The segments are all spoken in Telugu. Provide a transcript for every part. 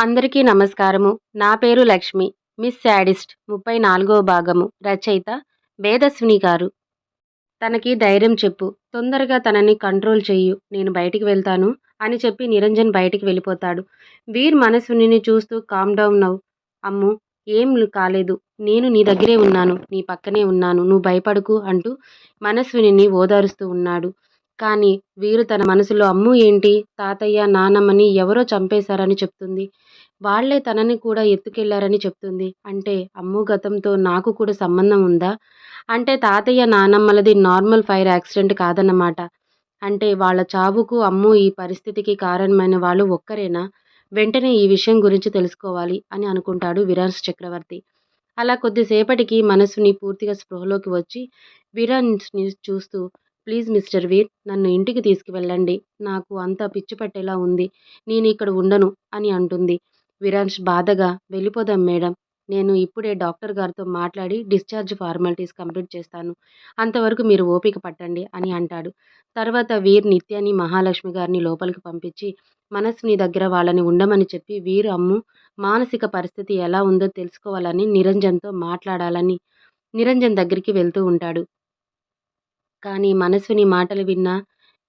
అందరికీ నమస్కారము. నా పేరు లక్ష్మి. మిస్ శాడిస్ట్ ముప్పై నాలుగో భాగము. రచయిత వేదస్విని గారు. తనకి ధైర్యం చెప్పు. తొందరగా తనని కంట్రోల్ చెయ్యు. నేను బయటికి వెళ్తాను అని చెప్పి నిరంజన్ బయటికి వెళ్ళిపోతాడు. వీర్ మనస్విని చూస్తూ కామ్ డౌన్ నవ్వు. అమ్ము ఏం కాలేదు. నేను నీ దగ్గరే ఉన్నాను. నీ పక్కనే ఉన్నాను. నువ్వు భయపడకు అంటూ మనస్విని ఓదారుస్తూ ఉన్నాడు. కానీ వీరు తన మనసులో అమ్ము ఏంటి? తాతయ్య నానమ్మని ఎవరో చంపేశారని చెప్తుంది. వాళ్ళే తనని కూడా ఎత్తుకెళ్ళారని చెప్తుంది. అంటే అమ్ము గతంతో నాకు కూడా సంబంధం ఉందా? అంటే తాతయ్య నానమ్మలది నార్మల్ ఫైర్ యాక్సిడెంట్ కాదన్నమాట. అంటే వాళ్ళ చావుకు అమ్ము ఈ పరిస్థితికి కారణమైన వాళ్ళు ఒక్కరేనా? వెంటనే ఈ విషయం గురించి తెలుసుకోవాలి అని అనుకుంటాడు విరాన్స్ చక్రవర్తి. అలా కొద్దిసేపటికి మనసుని పూర్తిగా స్పృహలోకి వచ్చి విరాన్స్ని చూస్తూ ప్లీజ్ మిస్టర్ వీర్ నన్ను ఇంటికి తీసుకువెళ్ళండి. నాకు అంత పిచ్చి పట్టేలా ఉంది. నేను ఇక్కడ ఉండను అని అంటుంది. విరాన్స్ బాధగా వెళ్ళిపోదాం మేడం. నేను ఇప్పుడే డాక్టర్ గారితో మాట్లాడి డిశ్చార్జ్ ఫార్మాలిటీస్ కంప్లీట్ చేస్తాను. అంతవరకు మీరు ఓపిక పట్టండి అని అంటాడు. తర్వాత వీర్ నిత్యాని మహాలక్ష్మి గారిని లోపలికి పంపించి మనస్విని దగ్గర వాళ్ళని ఉండమని చెప్పి వీర్ అమ్ము మానసిక పరిస్థితి ఎలా ఉందో తెలుసుకోవాలని నిరంజన్తో మాట్లాడాలని నిరంజన్ దగ్గరికి వెళ్తూ ఉంటాడు. కానీ మనసుని మాటలు విన్న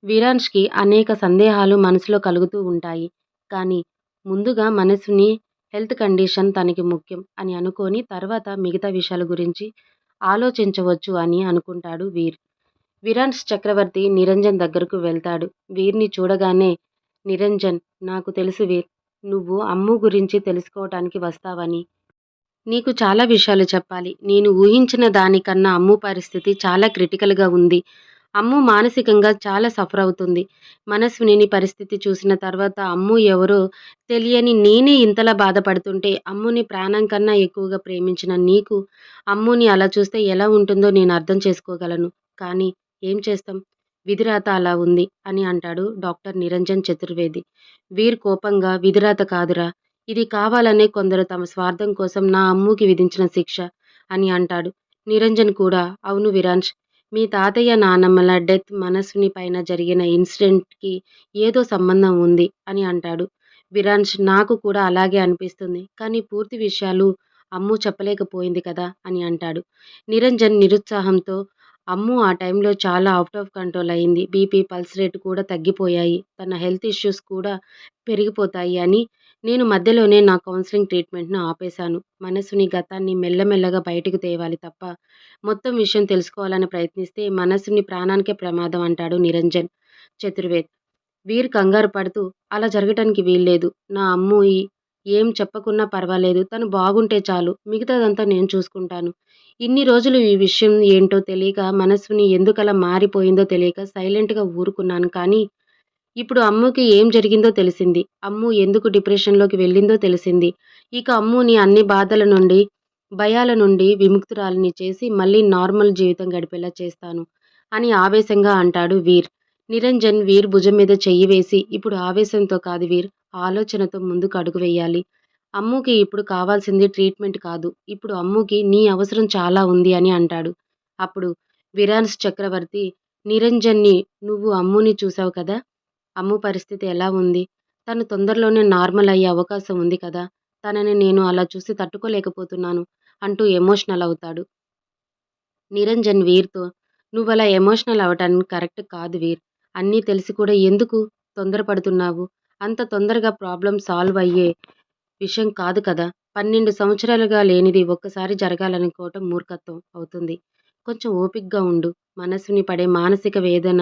వీరాన్ష్కి అనేక సందేహాలు మనసులో కలుగుతూ ఉంటాయి. కానీ ముందుగా మనసుని హెల్త్ కండిషన్ తనకి ముఖ్యం అని అనుకొని తర్వాత మిగతా విషయాల గురించి ఆలోచించవచ్చు అని అనుకుంటాడు వీర్. విరాన్స్ చక్రవర్తి నిరంజన్ దగ్గరకు వెళ్తాడు. వీర్ని చూడగానే నిరంజన్ నాకు తెలుసు వీర్. నువ్వు అమ్ము గురించి తెలుసుకోవటానికి వస్తావని. నీకు చాలా విషయాలు చెప్పాలి. నేను ఊహించిన దానికన్నా అమ్ము పరిస్థితి చాలా క్రిటికల్గా ఉంది. అమ్ము మానసికంగా చాలా సఫర్ అవుతుంది. మనస్విని పరిస్థితి చూసిన తర్వాత అమ్ము ఎవరో తెలియని నేనే ఇంతలా బాధపడుతుంటే అమ్ముని ప్రాణం కన్నా ఎక్కువగా ప్రేమించిన నీకు అమ్ముని అలా చూస్తే ఎలా ఉంటుందో నేను అర్థం చేసుకోగలను. కానీ ఏం చేస్తాం? విధిరాత అలా ఉంది అని అంటాడు డాక్టర్ నిరంజన్ చతుర్వేది. వీర్ కోపంగా విధిరాత కాదురా ఇది కావాలనే కొందరు తమ స్వార్థం కోసం నా అమ్ముకి విధించిన శిక్ష అని అంటాడు. నిరంజన్ కూడా అవును విరాంష్ మీ తాతయ్య నానమ్మల డెత్ మనస్సుని పైన జరిగిన ఇన్సిడెంట్కి ఏదో సంబంధం ఉంది అని అంటాడు. విరాన్ష్ నాకు కూడా అలాగే అనిపిస్తుంది కానీ పూర్తి విషయాలు అమ్ము చెప్పలేకపోయింది కదా అని అంటాడు. నిరంజన్ నిరుత్సాహంతో అమ్ము ఆ టైంలో చాలా అవుట్ ఆఫ్ కంట్రోల్ అయింది. బీపీ పల్స్ రేట్ కూడా తగ్గిపోయాయి. తన హెల్త్ ఇష్యూస్ కూడా పెరిగిపోతాయి అని నేను మధ్యలోనే నా కౌన్సిలింగ్ ట్రీట్మెంట్ను ఆపేశాను. మనసుని గతాన్ని మెల్లమెల్లగా బయటకు తేవాలి తప్ప మొత్తం విషయం తెలుసుకోవాలని ప్రయత్నిస్తే మనసుని ప్రాణానికే ప్రమాదం అంటాడు నిరంజన్. చతుర్వేద్. వీర్ కంగారు పడుతూ అలా జరగటానికి వీల్లేదు. నా అమ్మూయి ఏం చెప్పకున్నా పర్వాలేదు. తను బాగుంటే చాలు. మిగతాదంతా నేను చూసుకుంటాను. ఇన్ని రోజులు ఈ విషయం ఏంటో తెలియక మనస్సుని ఎందుకలా మారిపోయిందో తెలియక సైలెంట్గా ఊరుకున్నాను. కానీ ఇప్పుడు అమ్ముకి ఏం జరిగిందో తెలిసింది. అమ్ము ఎందుకు డిప్రెషన్లోకి వెళ్ళిందో తెలిసింది. ఇక అమ్ముని అన్ని బాధల నుండి భయాల నుండి విముక్తురాలిని చేసి మళ్ళీ నార్మల్ జీవితం గడిపేలా చేస్తాను అని ఆవేశంగా అంటాడు వీర్. నిరంజన్ వీర్ భుజం మీద చెయ్యి వేసి ఇప్పుడు ఆవేశంతో కాదు వీర్ ఆలోచనతో ముందుకు అడుగు వేయాలి. అమ్ముకి ఇప్పుడు కావాల్సింది ట్రీట్మెంట్ కాదు. ఇప్పుడు అమ్ముకి నీ అవసరం చాలా ఉంది అని అంటాడు. అప్పుడు విరాన్స్ చక్రవర్తి నిరంజన్ని నువ్వు అమ్ముని చూసావు కదా? అమ్ము పరిస్థితి ఎలా ఉంది? తను తొందరలోనే నార్మల్ అయ్యే అవకాశం ఉంది కదా? తనని నేను అలా చూసి తట్టుకోలేకపోతున్నాను అంటూ ఎమోషనల్ అవుతాడు. నిరంజన్ వీర్తో నువ్వు అలా ఎమోషనల్ అవ్వటానికి కరెక్ట్ కాదు వీర్. అన్నీ తెలిసి కూడా ఎందుకు తొందరపడుతున్నావు? అంత తొందరగా ప్రాబ్లం సాల్వ్ అయ్యే విషయం కాదు కదా? పన్నెండు సంవత్సరాలుగా లేనిది ఒక్కసారి జరగాలనుకోవటం మూర్ఖత్వం అవుతుంది. కొంచెం ఓపిక్గా ఉండు. మనసుని పడే మానసిక వేదన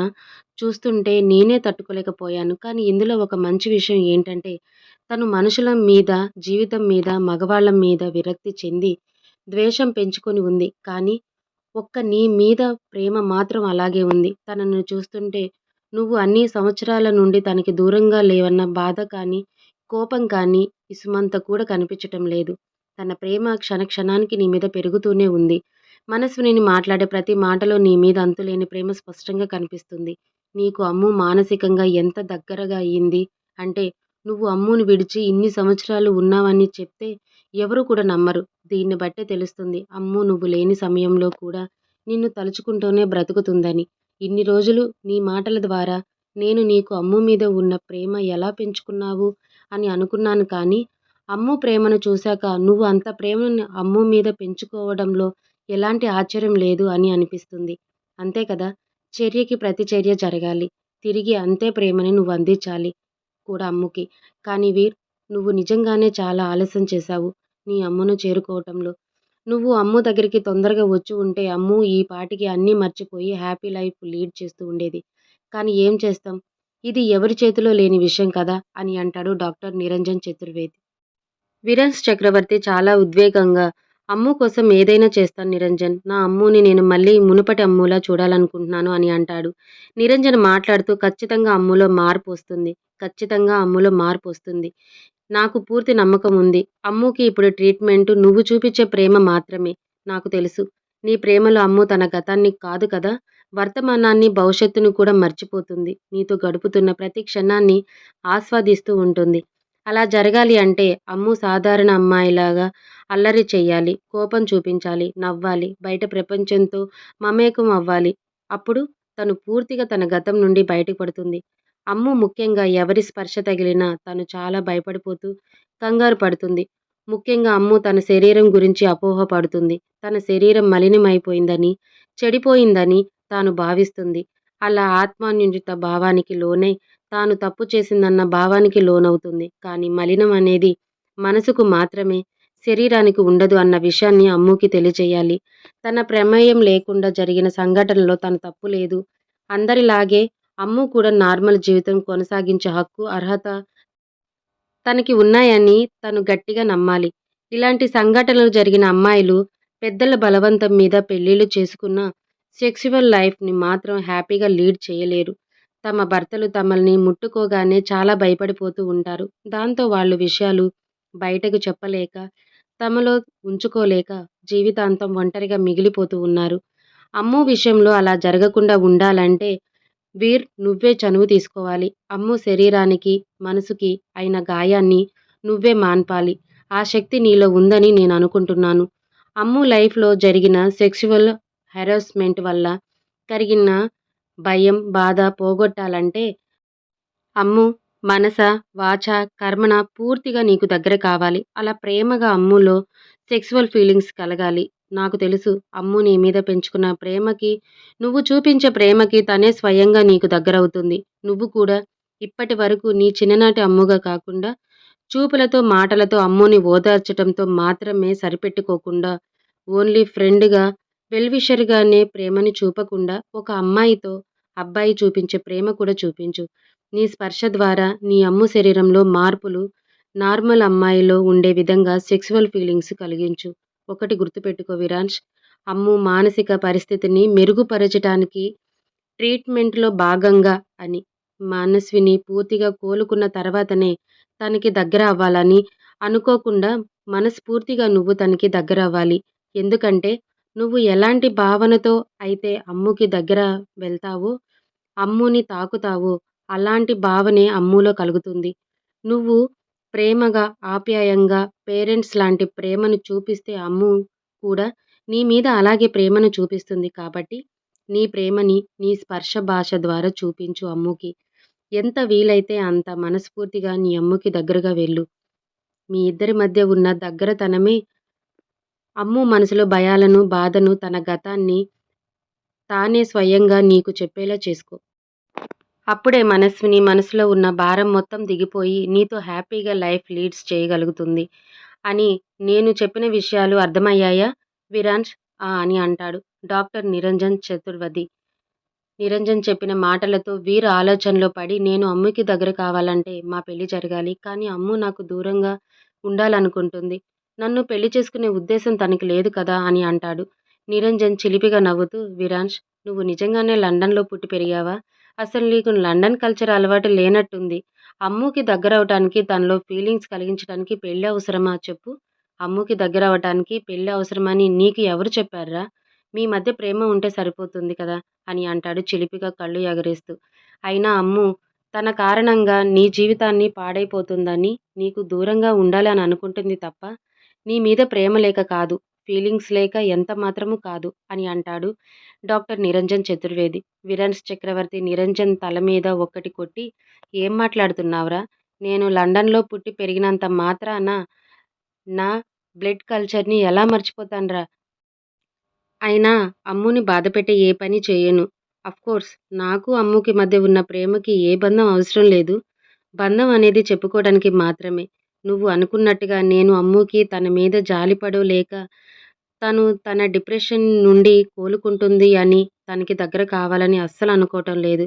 చూస్తుంటే నేనే తట్టుకోలేకపోయాను. కానీ ఇందులో ఒక మంచి విషయం ఏంటంటే తను మనుషుల మీద జీవితం మీద మగవాళ్ళ మీద విరక్తి చెంది ద్వేషం పెంచుకొని ఉంది. కానీ ఒక్క నీ మీద ప్రేమ మాత్రం అలాగే ఉంది. తనను చూస్తుంటే నువ్వు అన్ని సంవత్సరాల నుండి తనకి దూరంగా లేవన్న బాధ కానీ కోపం కానీ ఇసుమంత కూడా కనిపించటం లేదు. తన ప్రేమ క్షణ క్షణానికి నీ మీద పెరుగుతూనే ఉంది. మనస్విని మాట్లాడే ప్రతి మాటలో నీ మీద అంతులేని ప్రేమ స్పష్టంగా కనిపిస్తుంది. నీకు అమ్ము మానసికంగా ఎంత దగ్గరగా అయ్యింది? అంటే నువ్వు అమ్ముని విడిచి ఇన్ని సంవత్సరాలు ఉన్నావని చెప్తే ఎవరు కూడా నమ్మరు. దీన్ని బట్టే తెలుస్తుంది. అమ్ము నువ్వు లేని సమయంలో కూడా నిన్ను తలుచుకుంటూనే బ్రతుకుతుందని. ఇన్ని రోజులు నీ మాటల ద్వారా నేను నీకు అమ్ము మీద ఉన్న ప్రేమ ఎలా పెంచుకున్నావు అని అనుకున్నాను కానీ అమ్ము ప్రేమను చూశాక నువ్వు అంత ప్రేమను అమ్ము మీద పెంచుకోవడంలో ఎలాంటి ఆశ్చర్యం లేదు అని అనిపిస్తుంది. అంతే కదా? చర్యకి ప్రతిచర్య జరగాలి. తిరిగి అంతే ప్రేమని నువ్వు అందించాలి కూడా అమ్ముకి. కానీ వీర్ నువ్వు నిజంగానే చాలా ఆలస్యం చేశావు నీ అమ్మును చేరుకోవటంలో. నువ్వు అమ్ము దగ్గరికి తొందరగా వచ్చి ఉంటే అమ్ము ఈ పాటికి అన్నీ మర్చిపోయి హ్యాపీ లైఫ్ లీడ్ చేస్తూ ఉండేది. కానీ ఏం చేస్తాం? ఇది ఎవరి చేతిలో లేని విషయం కదా అని అంటాడు డాక్టర్ నిరంజన్ చతుర్వేది. విరన్స్ చక్రవర్తి చాలా ఉద్వేగంగా అమ్ము కోసం ఏదైనా చేస్తాను నిరంజన్. నా అమ్ముని నేను మళ్ళీ మునుపటి అమ్ములా చూడాలనుకుంటున్నాను అని అంటాడు. నిరంజన్ మాట్లాడుతూ ఖచ్చితంగా అమ్ములో మార్పు వస్తుంది. ఖచ్చితంగా అమ్ములో మార్పు వస్తుంది. నాకు పూర్తి నమ్మకం ఉంది. అమ్ముకి ఇప్పుడు ట్రీట్మెంట్ నువ్వు చూపించే ప్రేమ మాత్రమే నాకు తెలుసు. నీ ప్రేమలో అమ్ము తన గతాన్ని కాదు కదా? వర్తమానాన్ని భవిష్యత్తును కూడా మర్చిపోతుంది. నీతో గడుపుతున్న ప్రతి క్షణాన్ని ఆస్వాదిస్తూ ఉంటుంది. అలా జరగాలి అంటే అమ్ము సాధారణ అమ్మాయిలాగా అల్లరి చెయ్యాలి కోపం చూపించాలి నవ్వాలి బయట ప్రపంచంతో మమేకం అవ్వాలి. అప్పుడు తను పూర్తిగా తన గతం నుండి బయటపడుతుంది. అమ్ము ముఖ్యంగా ఎవరి స్పర్శ తగిలినా తను చాలా భయపడిపోతూ కంగారు పడుతుంది. ముఖ్యంగా అమ్ము తన శరీరం గురించి అపోహ పడుతుంది. తన శరీరం మలినమైపోయిందని చెడిపోయిందని తాను భావిస్తుంది. అలా ఆత్మాన్యుత భావానికి లోనై తాను తప్పు చేసిందన్న భావానికి లోనవుతుంది. కానీ మలినం అనేది మనసుకు మాత్రమే శరీరానికి ఉండదు అన్న విషయాన్ని అమ్ముకి తెలియజేయాలి. తన ప్రమేయం లేకుండా జరిగిన సంఘటనలో తన తప్పు లేదు. అందరిలాగే అమ్ము కూడా నార్మల్ జీవితం కొనసాగించే హక్కు అర్హత తనకి ఉన్నాయని తను గట్టిగా నమ్మాలి. ఇలాంటి సంఘటనలు జరిగిన అమ్మాయిలు పెద్దల బలవంతం మీద పెళ్ళిళ్ళు చేసుకున్న సెక్సువల్ లైఫ్ని మాత్రం హ్యాపీగా లీడ్ చేయలేరు. తమ భర్తలు తమల్ని ముట్టుకోగానే చాలా భయపడిపోతూ ఉంటారు. దాంతో వాళ్ళు విషయాలు బయటకు చెప్పలేక తమలో ఉంచుకోలేక జీవితాంతం ఒంటరిగా మిగిలిపోతూ ఉన్నారు. అమ్ము విషయంలో అలా జరగకుండా ఉండాలంటే వీర్ నువ్వే చనువు తీసుకోవాలి. అమ్ము శరీరానికి మనసుకి అయిన గాయాన్ని నువ్వే మాన్పాలి. ఆ శక్తి నీలో ఉందని నేను అనుకుంటున్నాను. అమ్ము లైఫ్లో జరిగిన సెక్షువల్ హెరాస్మెంట్ వల్ల కలిగిన భయం బాధ పోగొట్టాలంటే అమ్ము మనస వాచ కర్మణ పూర్తిగా నీకు దగ్గర కావాలి. అలా ప్రేమగా అమ్ములో సెక్సువల్ ఫీలింగ్స్ కలగాలి. నాకు తెలుసు అమ్ము నీ మీద పెంచుకున్న ప్రేమకి నువ్వు చూపించే ప్రేమకి తనే స్వయంగా నీకు దగ్గరవుతుంది నువ్వు కూడా ఇప్పటి వరకు నీ చిన్ననాటి అమ్ముగా కాకుండా చూపులతో మాటలతో అమ్ముని ఓదార్చటంతో మాత్రమే సరిపెట్టుకోకుండా ఓన్లీ ఫ్రెండ్గా వెల్విషర్గానే ప్రేమని చూపకుండా ఒక అమ్మాయితో అబ్బాయి చూపించే ప్రేమ కూడా చూపించు. నీ స్పర్శ ద్వారా నీ అమ్ము శరీరంలో మార్పులు నార్మల్ అమ్మాయిలో ఉండే విధంగా సెక్సువల్ ఫీలింగ్స్ కలిగించు. ఒకటి గుర్తుపెట్టుకో విరాంష్ అమ్ము మానసిక పరిస్థితిని మెరుగుపరచడానికి ట్రీట్మెంట్లో భాగంగా అని. మనస్విని పూర్తిగా కోలుకున్న తర్వాతనే తనకి దగ్గర అవ్వాలని అనుకోకుండా మనస్ఫూర్తిగా నువ్వు తనకి దగ్గర అవ్వాలి. ఎందుకంటే నువ్వు ఎలాంటి భావనతో అయితే అమ్ముకి దగ్గర వెళ్తావో అమ్ముని తాకుతావో అలాంటి భావనే అమ్ములో కలుగుతుంది. నువ్వు ప్రేమగా ఆప్యాయంగా పేరెంట్స్ లాంటి ప్రేమను చూపిస్తే అమ్ము కూడా నీ మీద అలాగే ప్రేమను చూపిస్తుంది కాబట్టి నీ ప్రేమని నీ స్పర్శ భాష ద్వారా చూపించు అమ్ముకి. ఎంత వీలైతే అంత మనస్ఫూర్తిగా నీ అమ్ముకి దగ్గరగా వెళ్ళు. మీ ఇద్దరి మధ్య ఉన్న దగ్గరతనమే అమ్ము మనసులో భయాలను బాధను తన గతాన్ని తానే స్వయంగా నీకు చెప్పేలా చేసుకో. అప్పుడే మనస్విని మనసులో ఉన్న భారం మొత్తం దిగిపోయి నీతో హ్యాపీగా లైఫ్ లీడ్స్ చేయగలుగుతుంది అని నేను చెప్పిన విషయాలు అర్థమయ్యాయా? విరాంష్ అని అంటాడు. డాక్టర్ నిరంజన్ చతుర్వది. నిరంజన్ చెప్పిన మాటలతో వీరు ఆలోచనలో పడి నేను అమ్ముకి దగ్గర కావాలంటే మా పెళ్ళి జరగాలి కానీ అమ్ము నాకు దూరంగా ఉండాలనుకుంటుంది. నన్ను పెళ్ళి చేసుకునే ఉద్దేశం తనకి లేదు కదా అని అంటాడు. నిరంజన్ చిలిపిగా నవ్వుతూ విరాంష్ నువ్వు నిజంగానే లండన్లో పుట్టి పెరిగావా? అసలు నీకు లండన్ కల్చర్ అలవాటు లేనట్టుంది. అమ్ముకి దగ్గర అవటానికి తనలో ఫీలింగ్స్ కలిగించడానికి పెళ్ళి అవసరమా చెప్పు. అమ్ముకి దగ్గర అవటానికి పెళ్ళి అవసరమని నీకు ఎవరు చెప్పారా? మీ మధ్య ప్రేమ ఉంటే సరిపోతుంది కదా? అని అంటాడు చిలిపిగా కళ్ళు ఎగరేస్తూ. అయినా అమ్ము తన కారణంగా నీ జీవితాన్ని పాడైపోతుందని నీకు దూరంగా ఉండాలని అనుకుంటుంది తప్ప నీ మీద ప్రేమ లేక కాదు. ఫీలింగ్స్ లేక ఎంత మాత్రము కాదు అని అంటాడు డాక్టర్ నిరంజన్ చతుర్వేది. విరాన్స్ చక్రవర్తి నిరంజన్ తల మీద ఒక్కటి కొట్టి ఏం మాట్లాడుతున్నావురా? నేను లండన్లో పుట్టి పెరిగినంత మాత్రాన నా బ్లడ్ కల్చర్ని ఎలా మర్చిపోతానురా? అయినా అమ్ముని బాధపెట్టే ఏ పని చేయను. అఫ్కోర్స్ నాకు అమ్ముకి మధ్య ఉన్న ప్రేమకి ఏ బంధం అవసరం లేదు. బంధం అనేది చెప్పుకోవడానికి మాత్రమే. నువ్వు అనుకున్నట్టుగా నేను అమ్ముకి తన మీద జాలిపడో లేక తను తన డిప్రెషన్ నుండి కోలుకుంటుంది అని తనకి దగ్గర కావాలని అస్సలు అనుకోవటం లేదు.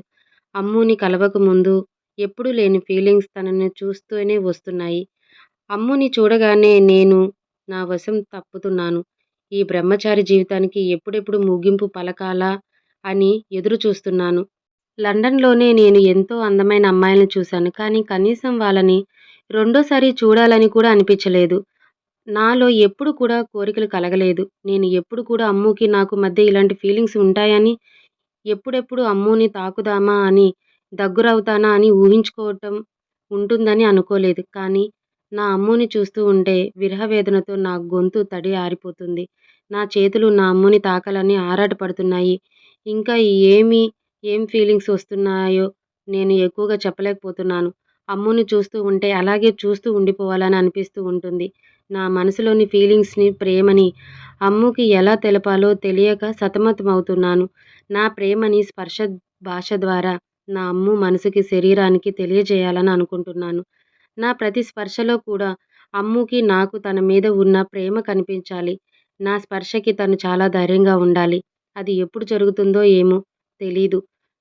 అమ్ముని కలవక ముందు ఎప్పుడూ లేని ఫీలింగ్స్ తనని చూస్తూనే వస్తున్నాయి. అమ్ముని చూడగానే నేను నా వశం తప్పుతున్నాను. ఈ బ్రహ్మచారి జీవితానికి ఎప్పుడెప్పుడు ముగింపు పలకాలా అని ఎదురు చూస్తున్నాను లండన్లోనే నేను ఎంతో అందమైన అమ్మాయిలను చూశాను కానీ కనీసం వాళ్ళని రెండోసారి చూడాలని కూడా అనిపించలేదు. నాలో ఎప్పుడు కూడా కోరికలు కలగలేదు. నేను ఎప్పుడు కూడా అమ్ముకి నాకు మధ్య ఇలాంటి ఫీలింగ్స్ ఉంటాయని ఎప్పుడెప్పుడు అమ్ముని తాకుదామా అని దగ్గరవుతానా అని ఊహించుకోవటం ఉంటుందని అనుకోలేదు. కానీ నా అమ్ముని చూస్తూ ఉంటే విరహవేదనతో నా గొంతు తడి ఆరిపోతుంది. నా చేతులు నా అమ్ముని తాకాలని ఆరాటపడుతున్నాయి. ఇంకా ఏమి ఏం ఫీలింగ్స్ వస్తున్నాయో నేను ఎక్కువగా చెప్పలేకపోతున్నాను. అమ్ముని చూస్తూ ఉంటే అలాగే చూస్తూ ఉండిపోవాలని అనిపిస్తూ ఉంటుంది. నా మనసులోని ఫీలింగ్స్ని ప్రేమని అమ్ముకి ఎలా తెలపాలో తెలియక సతమతమవుతున్నాను. నా ప్రేమని స్పర్శ భాష ద్వారా నా అమ్ము మనసుకి శరీరానికి తెలియజేయాలని అనుకుంటున్నాను. నా ప్రతి స్పర్శలో కూడా అమ్ముకి నాకు తన మీద ఉన్న ప్రేమ కనిపించాలి. నా స్పర్శకి తను చాలా ధైర్యంగా ఉండాలి. అది ఎప్పుడు జరుగుతుందో ఏమో తెలీదు.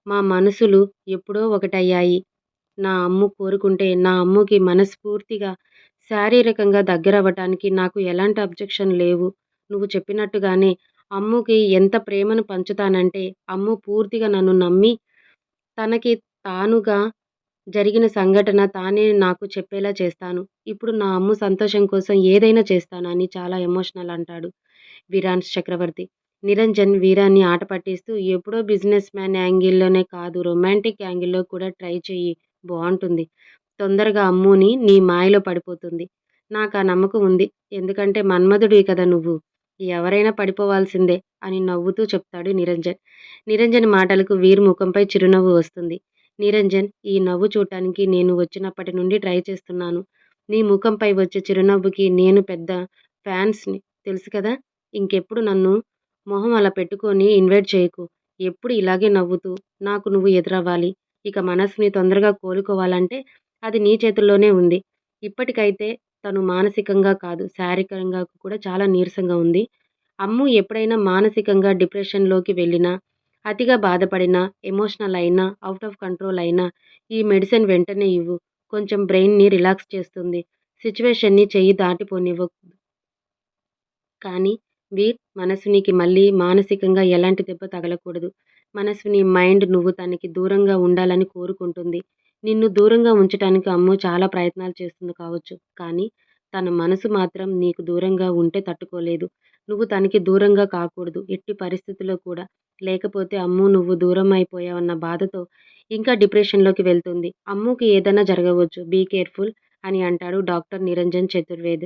మా మనసులు ఎప్పుడో ఒకటయ్యాయి. నా అమ్ము కోరుకుంటే నా అమ్ముకి మనస్ఫూర్తిగా శారీరకంగా దగ్గరవ్వటానికి నాకు ఎలాంటి అబ్జెక్షన్ లేవు. నువ్వు చెప్పినట్టుగానే అమ్ముకి ఎంత ప్రేమను పంచుతానంటే అమ్ము పూర్తిగా నన్ను నమ్మి తనకి తానుగా జరిగిన సంఘటన తానే నాకు చెప్పేలా చేస్తాను. ఇప్పుడు నా అమ్ము సంతోషం కోసం ఏదైనా చేస్తాను అని చాలా ఎమోషనల్ అంటాడు వీరాన్ చక్రవర్తి. నిరంజన్ వీరాన్ని ఆట పట్టిస్తూ ఎప్పుడో బిజినెస్ మ్యాన్ యాంగిల్లోనే కాదు రొమాంటిక్ యాంగిల్లో కూడా ట్రై చెయ్యి బాగుంటుంది. తొందరగా అమ్ముని నీ మాయలో పడిపోతుంది. నాకు ఆ నమ్మకం ఉంది. ఎందుకంటే మన్మధుడివి కదా నువ్వు. ఎవరైనా పడిపోవాల్సిందే అని నవ్వుతూ చెప్తాడు నిరంజన్. నిరంజన్ మాటలకు వీర్ ముఖంపై చిరునవ్వు వస్తుంది. నిరంజన్ ఈ నవ్వు చూడటానికి నేను వచ్చినప్పటి నుండి ట్రై చేస్తున్నాను. నీ ముఖంపై వచ్చే చిరునవ్వుకి నేను పెద్ద ఫ్యాన్స్ని. తెలుసు కదా? ఇంకెప్పుడు నన్ను మొహం అలా పెట్టుకొని ఇన్వైట్ చేయకు. ఎప్పుడు ఇలాగే నవ్వుతూ నాకు నువ్వు ఎదురవ్వాలి. ఇక మనసుని తొందరగా కోలుకోవాలంటే అది నీ చేతుల్లోనే ఉంది. ఇప్పటికైతే తను మానసికంగా కాదు శారీరకంగా కూడా చాలా నీరసంగా ఉంది. అమ్ము ఎప్పుడైనా మానసికంగా డిప్రెషన్లోకి వెళ్ళినా అతిగా బాధపడినా ఎమోషనల్ అయినా అవుట్ ఆఫ్ కంట్రోల్ అయినా ఈ మెడిసిన్ వెంటనే ఇవ్వు. కొంచెం బ్రెయిన్ని రిలాక్స్ చేస్తుంది. సిచ్యువేషన్ని చెయ్యి దాటిపోనివ్వ కానీ వీర్ మనసునికి మళ్ళీ మానసికంగా ఎలాంటి దెబ్బ తగలకూడదు. మనసుని మైండ్ నువ్వు తనకి దూరంగా ఉండాలని కోరుకుంటుంది. నిన్ను దూరంగా ఉంచటానికి అమ్ము చాలా ప్రయత్నాలు చేస్తుంది కావచ్చు. కానీ తన మనసు మాత్రం నీకు దూరంగా ఉంటే తట్టుకోలేదు. నువ్వు తనకి దూరంగా కాకూడదు. ఎట్టి పరిస్థితుల్లో కూడా. లేకపోతే అమ్ము నువ్వు దూరం అయిపోయావన్న బాధతో ఇంకా డిప్రెషన్లోకి వెళ్తుంది. అమ్ముకి ఏదైనా జరగవచ్చు. బీ కేర్ఫుల్ అని అంటాడు డాక్టర్ నిరంజన్ చతుర్వేద్.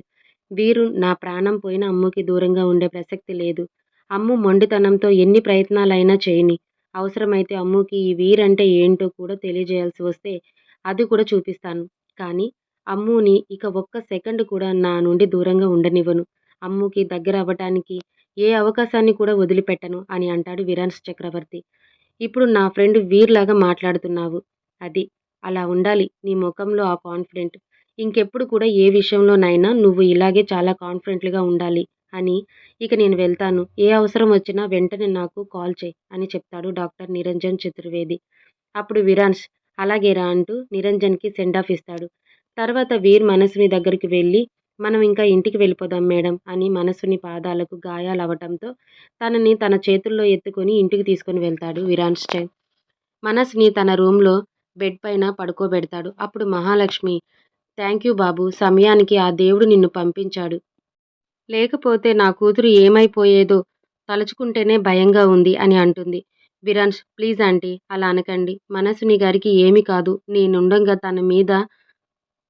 వీరు నా ప్రాణం పోయిన అమ్ముకి దూరంగా ఉండే ప్రసక్తి లేదు. అమ్ము మొండితనంతో ఎన్ని ప్రయత్నాలైనా చేయని అవసరమైతే అమ్ముకి ఈ వీరంటే ఏంటో కూడా తెలియజేయాల్సి వస్తే అది కూడా చూపిస్తాను. కానీ అమ్ముని ఇక ఒక్క సెకండ్ కూడా నా నుండి దూరంగా ఉండనివ్వను. అమ్ముకి దగ్గర అవ్వటానికి ఏ అవకాశాన్ని కూడా వదిలిపెట్టను అని అంటాడు విరాన్స్ చక్రవర్తి. ఇప్పుడు నా ఫ్రెండ్ వీర్లాగా మాట్లాడుతున్నావు. అది అలా ఉండాలి. నీ ముఖంలో ఆ కాన్ఫిడెంట్. ఇంకెప్పుడు కూడా ఏ విషయంలోనైనా నువ్వు ఇలాగే చాలా కాన్ఫిడెంట్గా ఉండాలి. అని. ఇక నేను వెళ్తాను. ఏ అవసరం వచ్చినా వెంటనే నాకు కాల్ చేయి అని చెప్తాడు డాక్టర్ నిరంజన్ చతుర్వేది. అప్పుడు విరాన్స్ అలాగేరా అంటూ నిరంజన్కి సెండ్ ఆఫ్ ఇస్తాడు. తర్వాత వీర్ మనసుని దగ్గరికి వెళ్ళి మనం ఇంకా ఇంటికి వెళ్ళిపోదాం మేడం అని మనసుని పాదాలకు గాయాలు అవటంతో తనని తన చేతుల్లో ఎత్తుకొని ఇంటికి తీసుకొని వెళ్తాడు విరాన్స్ టైం. మనస్ని తన రూమ్లో బెడ్ పైన పడుకోబెడతాడు. అప్పుడు మహాలక్ష్మి థ్యాంక్ యూ బాబు సమయానికి ఆ దేవుడు నిన్ను పంపించాడు. లేకపోతే నా కూతురు ఏమైపోయేదో తలుచుకుంటేనే భయంగా ఉంది అని అంటుంది. విరాన్స్ ప్లీజ్ ఆంటీ అలా అనకండి. మనసుని గారికి ఏమి కాదు. నేనుండంగా తన మీద